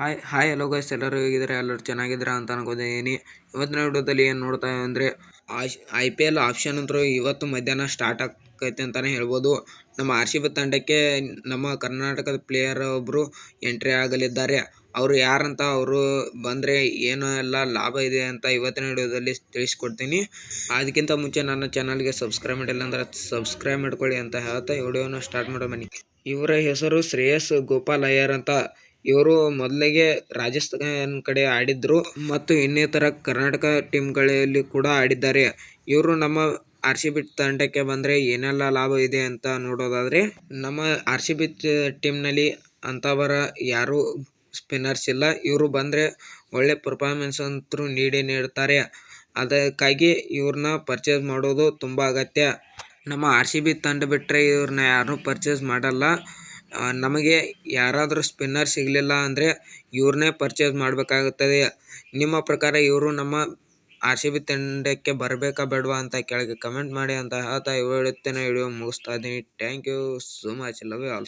Hi hi hello guys ಎಲ್ಲರೂ ಹೇಗಿದ್ದಾರೆ? ಎಲ್ಲರೂ ಚೆನ್ನಾಗಿದ್ದೀರಾ ಅಂತ ಅನ್ಕೋತೀನಿ. ಇವತ್ತಿನ ವಿಡಿಯೋದಲ್ಲಿ ಏನು ನೋಡ್ತಾ ಅಂದರೆ ಐ ಪಿ ಎಲ್ ಆಪ್ಷನ್ ಅಂತೂ ಇವತ್ತು ಮಧ್ಯಾಹ್ನ ಸ್ಟಾರ್ಟ್ ಆಕೈತೆ ಅಂತಲೇ ಹೇಳ್ಬೋದು. ನಮ್ಮ ಆರ್ ಸಿ ಬಿ ತಂಡಕ್ಕೆ ನಮ್ಮ ಕರ್ನಾಟಕದ ಪ್ಲೇಯರ್ ಒಬ್ಬರು ಎಂಟ್ರಿ ಆಗಲಿದ್ದಾರೆ. ಅವರು ಯಾರಂತ ಅವರು ಬಂದರೆ ಏನು ಎಲ್ಲ ಲಾಭ ಇದೆ ಅಂತ ಇವತ್ತಿನ ವಿಡಿಯೋದಲ್ಲಿ ತಿಳಿಸ್ಕೊಡ್ತೀನಿ. ಅದಕ್ಕಿಂತ ಮುಂಚೆ ನನ್ನ ಚಾನಲ್ಗೆ ಸಬ್ಸ್ಕ್ರೈಬ್ ಮಾಡಿಲ್ಲ ಅಂದ್ರೆ ಸಬ್ಸ್ಕ್ರೈಬ್ ಮಾಡ್ಕೊಳ್ಳಿ ಅಂತ ಹೇಳ್ತಾ ವಿಡಿಯೋನ ಸ್ಟಾರ್ಟ್ ಮಾಡೋ ಬನ್ನಿ. ಇವರ ಹೆಸರು ಶ್ರೇಯಸ್ ಗೋಪಾಲ್ ಅಯ್ಯರ್ ಅಂತ. ಇವರು ಮೊದಲಿಗೆ ರಾಜಸ್ಥಾನ್ ಕಡೆ ಆಡಿದ್ರು ಮತ್ತು ಇನ್ನಿತರ ಕರ್ನಾಟಕ ಟೀಮ್ಗಳಲ್ಲಿ ಕೂಡ ಆಡಿದ್ದಾರೆ. ಇವರು ನಮ್ಮ ಆರ್ ಸಿ ಬಿ ತಂಡಕ್ಕೆ ಬಂದರೆ ಏನೆಲ್ಲ ಲಾಭ ಇದೆ ಅಂತ ನೋಡೋದಾದರೆ, ನಮ್ಮ ಆರ್ ಸಿ ಬಿ ಟೀಮ್ನಲ್ಲಿ ಅಂಥವರ ಯಾರೂ ಸ್ಪಿನ್ನರ್ಸ್ ಇಲ್ಲ. ಇವರು ಬಂದರೆ ಒಳ್ಳೆ ಪರ್ಫಾರ್ಮೆನ್ಸ್ ಅಂತೂ ನೀಡಿ ನೀಡ್ತಾರೆ. ಅದಕ್ಕಾಗಿ ಇವ್ರನ್ನ ಪರ್ಚೇಸ್ ಮಾಡೋದು ತುಂಬ ಅಗತ್ಯ. ನಮ್ಮ ಆರ್ ಸಿ ಬಿ ತಂಡ ಬಿಟ್ಟರೆ ಇವ್ರನ್ನ ಯಾರೂ ಪರ್ಚೇಸ್ ಮಾಡಲ್ಲ. ನಮಗೆ ಯಾರಾದರೂ ಸ್ಪಿನ್ನರ್ ಸಿಗಲಿಲ್ಲ ಅಂದರೆ ಇವ್ರನ್ನೇ ಪರ್ಚೇಸ್ ಮಾಡಬೇಕಾಗುತ್ತದೆ. ನಿಮ್ಮ ಪ್ರಕಾರ ಇವರು ನಮ್ಮ ಆರ್ ಸಿ ಬಿ ತಂಡಕ್ಕೆ ಬರಬೇಕಾ ಬೇಡವಾ ಅಂತ ಕೆಳಗೆ ಕಮೆಂಟ್ ಮಾಡಿ ಅಂತ ಹೇಳ್ತಾ ಹೇಳುತ್ತೇನೆ. ವಿಡಿಯೋ ಮುಗಿಸ್ತಾ ಇದ್ದೀನಿ. Thank you so much love you all